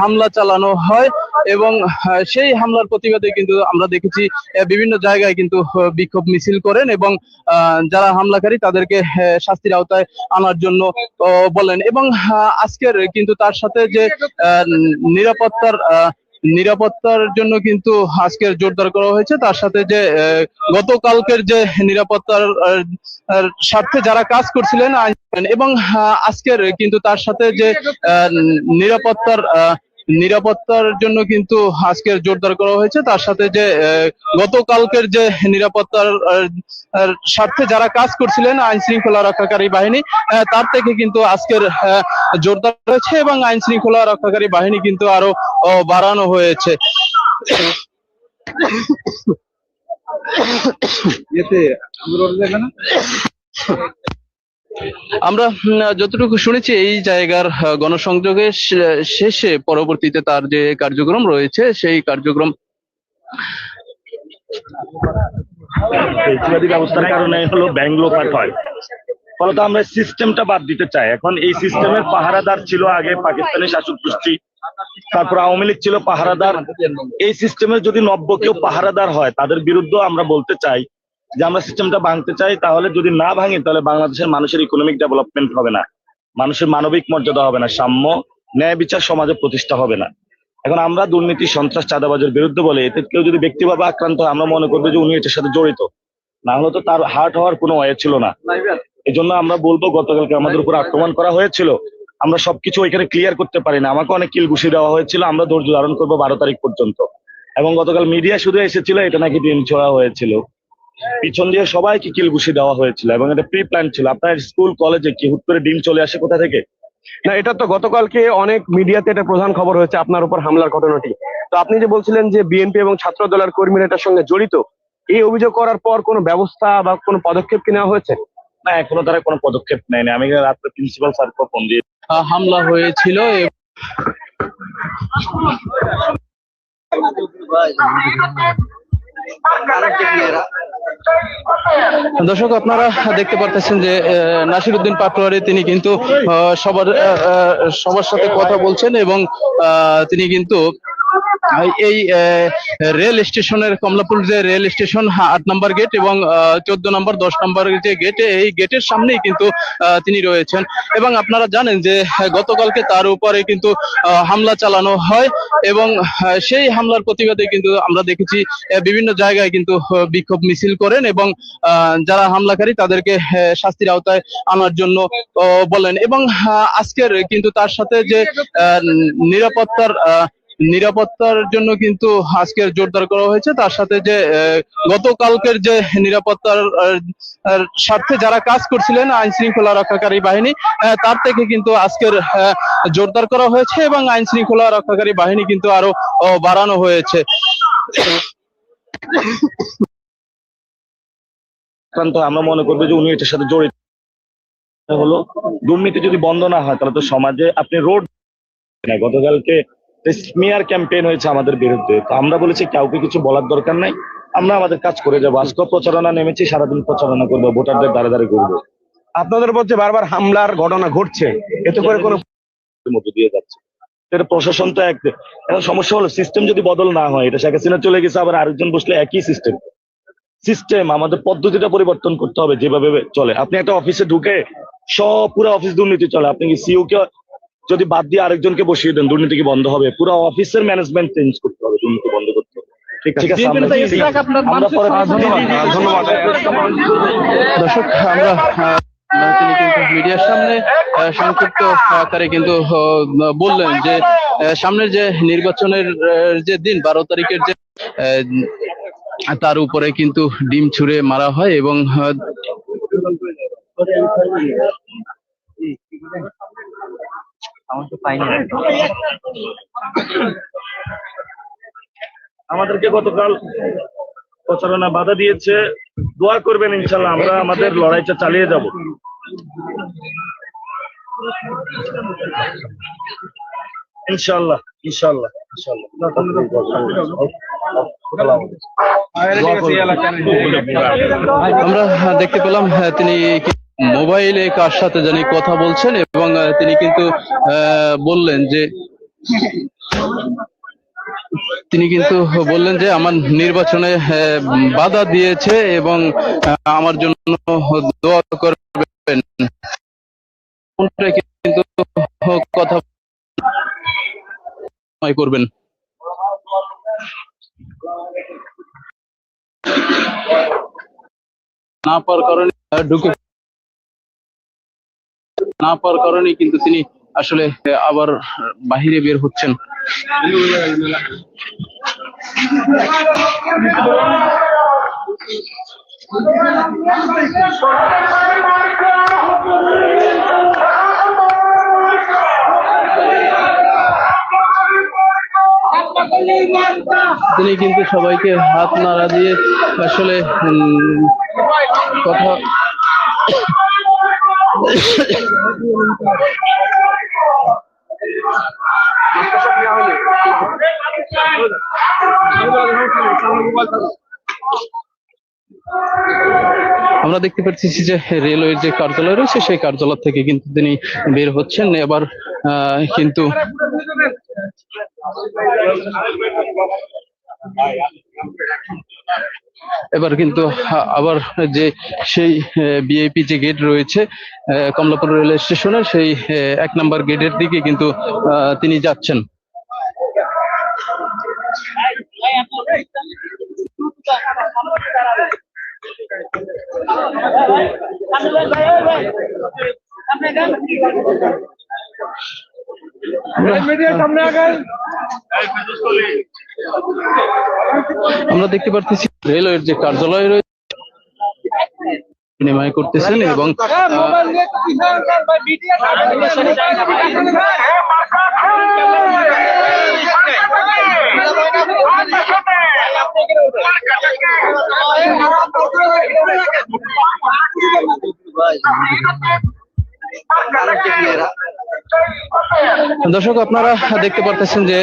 হামলা চালানো হয় এবং সেই হামলার প্রতিবাদে কিন্তু আমরা দেখেছি বিভিন্ন জায়গায় কিন্তু বিক্ষোভ মিছিল করেন এবং যারা হামলাকারী তাদেরকে শাস্তির আওতায় আনার জন্য বলেন এবং আজকের কিন্তু তার সাথে যে নিরাপত্তার নিরাপত্তার জন্য কিন্তু আজকের জোরদার করা হয়েছে। তার সাথে যে গতকালকের যে নিরাপত্তার স্বার্থে যারা কাজ করছিলেন এবং আজকের কিন্তু তার সাথে যে নিরাপত্তার নিরাপত্তার জন্য কিন্তু আজকের জোরদার করা হয়েছে। তার সাথে যে গতকালকের যে নিরাপত্তার স্বার্থে যারা কাজ করছিলেন আইন শৃঙ্খলা রক্ষাকারী বাহিনী তার থেকে কিন্তু আজকের জোরদার হয়েছে এবং আইন শৃঙ্খলা রক্ষাকারী বাহিনী কিন্তু আরও বাড়ানো হয়েছে। আমরা যতটুকু শুনেছি, এই জায়গার গণসংযোগের শেষে পরবর্তীতে তার যে কার্যক্রম রয়েছে, সেই কার্যক্রম ব্যবস্থার কারণে হলো ব্যাংক হয়। ফলত আমরা সিস্টেমটা বাদ দিতে চাই। এখন এই সিস্টেমের পাহারাদার ছিল আগে পাকিস্তানি শাসক গোষ্ঠী তারপর আওয়ামী লীগ ছিল পাহারাদার। এই সিস্টেমের যদি নব্য কেউ পাহারাদার হয়, তাদের বিরুদ্ধে আমরা বলতে চাই যে আমরা সিস্টেমটা ভাঙতে চাই, তাহলে যদি না ভাঙি, তাহলে বাংলাদেশের মানুষের ইকোনমিক ডেভেলপমেন্ট হবে না। মানুষের মানবিক মর্যাদা হবে না। সাম্য, ন্যায় বিচার সমাজে প্রতিষ্ঠা হবে না। এখন আমরা দুর্নীতি, সন্ত্রাস, চাঁদাবাজের বিরুদ্ধে বলে এতে কেউ যদি ব্যক্তিভাবে আক্রান্ত হয়, আমরা মনে করব যে উনি এটার সাথে জড়িত। না হলে তো তার হার্ট হওয়ার কোনো ওয়ে ছিল না। এই জন্য আমরা বলব, গতকালকে আমাদের উপর আক্রমণ করা হয়েছিল। আমরা সবকিছু ওইখানে ক্লিয়ার করতে পারি না আমাকে অনেক কিল ঘুষি দেওয়া হয়েছিল। আমরা ধৈর্য ধারণ করব বারো তারিখ পর্যন্ত। এবং গতকাল মিডিয়া শুধু এসেছিল, এটা নাকি দিন ছড়া হয়েছিল। পিছন দিয়ে সবাইকে কিল ঘুষি দেওয়া হয়েছিল এবং এটা প্রি প্ল্যান ছিল। আপনার স্কুল কলেজে কি হুট করে ডিম চলে আসে কোথা থেকে? না এটা তো গতকালকে অনেক মিডিয়াতে এটা প্রধান খবর হয়েছে আপনার উপর হামলার ঘটনাটি। তো আপনি যে বলছিলেন যে বিএনপি এবং ছাত্র দলের কর্মীরা এটার সঙ্গে জড়িত এই অভিযোগ করার পর কোনো ব্যবস্থা বা কোনো পদক্ষেপ কি নেওয়া হয়েছে? না এখনও তারা কোনো পদক্ষেপ নেয়নি। আমি রাত্রে প্রিন্সিপাল স্যারকে ফোন দিয়ে হামলা হয়েছিল এ- দর্শক, আপনারা দেখতে পারতেছেন যে নাসির উদ্দিন পাটোয়ারি তিনি কিন্তু সবার সবার সাথে কথা বলছেন এবং তিনি কিন্তু এই রেল স্টেশনের কমলাপুর যে রেল স্টেশন আট নম্বর গেট এবং চোদ্দ নম্বর দশ নম্বর যে গেটে এই গেটের সামনেই কিন্তু তিনি রয়েছেন। এবং আপনারা জানেন যে গতকালকে তার উপরে কিন্তু হামলা চালানো হয় এবং আহ, সেই হামলার প্রতিবাদে কিন্তু আমরা দেখেছি বিভিন্ন জায়গায় কিন্তু বিক্ষোভ মিছিল করেন এবং যারা হামলাকারী তাদেরকে শাস্তির আওতায় আনার জন্য বলেন। এবং আজকের কিন্তু তার সাথে যে নিরাপত্তার নিরাপত্তার জন্য কিন্তু আজকের জোরদার করা হয়েছে। তার সাথে যে গতকালকের যে নিরাপত্তার স্বার্থে যারা কাজ করছিলেন আইন শৃঙ্খলা রক্ষাকারী বাহিনী তার থেকে কিন্তু আজকের জোরদার করা হয়েছে এবং আইন শৃঙ্খলা রক্ষাকারী বাহিনী কিন্তু আরও বাড়ানো হয়েছে। হয়, আমরা মনে করব যে উনি এটার সাথে জড়িত হলো। দুর্নীতি যদি বন্ধ না হয় তাহলে তো সমাজে আপনি রোড গতকালকে স্মিয়ার ক্যাম্পেইন হয়েছে আমাদের বিরুদ্ধে। তো আমরা বলেছি, কাউকে কিছু বলার দরকার নাই। আমরা আমাদের কাজ করে যাব। আজকে প্রচারণা নেমেছি, সারাদিন প্রচারণা করব, ভোটারদের দ্বারে দ্বারে করব আপনাদের মধ্যে বারবার হামলার ঘটনা ঘটছে। এতে করে কোনো দিয়ে যাচ্ছে। এটা প্রশাসন তো এক সমস্যা হলো সিস্টেম যদি বদল না হয়, এটা শেখ হাসিনা চলে গেছে, আবার আরেকজন বসলে একই সিস্টেম সিস্টেম আমাদের পদ্ধতিটা পরিবর্তন করতে হবে, যেভাবে চলে। আপনি একটা অফিসে ঢুকে সব পুরো অফিস দুর্নীতি চলে। আপনি কি সিইও কে যদি বাদ দিয়ে আরেকজনকে বসিয়ে দেন দুর্নীতি কি বন্ধ হবে? পুরো অফিসের ম্যানেজমেন্ট চেঞ্জ করতে হবে দুর্নীতি বন্ধ করতে হবে। দর্শক আমরা মিডিয়ার সামনে সংক্ষিপ্ত আকারে কিন্তু বললেন যে আহ, সামনের যে নির্বাচনের আহ, যে দিন বারো তারিখের যে আহ, তার উপরে কিন্তু ডিম ছুড়ে মারা হয় এবং আহ, আমাদেরকে গতকাল প্রচারণা বাধা দিয়েছে। দোয়া করবেন ইনশাল্লাহ আমরা আমাদের লড়াইটা চালিয়ে যাব। ইনশাল্লাহ ইনশাল্লাহ ইনশাল্লাহ। আমরা দেখতে পেলাম আহ, তিনি মোবাইলে কার সাথে জানি কথা বলছেন এবং তিনি কিন্তু বললেন যে, তিনি কিন্তু বললেন যে আমার নির্বাচনে বাধা দিয়েছে এবং আমার জন্য দোয়া করবেন। কিন্তু কথা করবেন। না পাওয়ার কারণে ঢুকে না পাওয়ার কারণে কিন্তু তিনি আসলে আবার বাহিরে বের হচ্ছেন। তিনি কিন্তু সবাইকে হাত নাড়া দিয়ে আসলে কথা আমরা দেখতে পাচ্ছি যে রেলওয়ের যে কার্যালয় রয়েছে, সেই কার্যালয় থেকে কিন্তু তিনি বের হচ্ছেন। এবার কিন্তু এবার কিন্তু আবার যে সেই বিআইপি যে গেট রয়েছে কমলাপুর রেল স্টেশনের সেই এক নম্বর গেটের দিকে কিন্তু তিনি যাচ্ছেন। আমরা দেখতে পারতেছি রেলওয়ের যে কার্যালয় রয়েছে করতেছেন এবং দর্শক আপনারা দেখতে পারতেছেন যে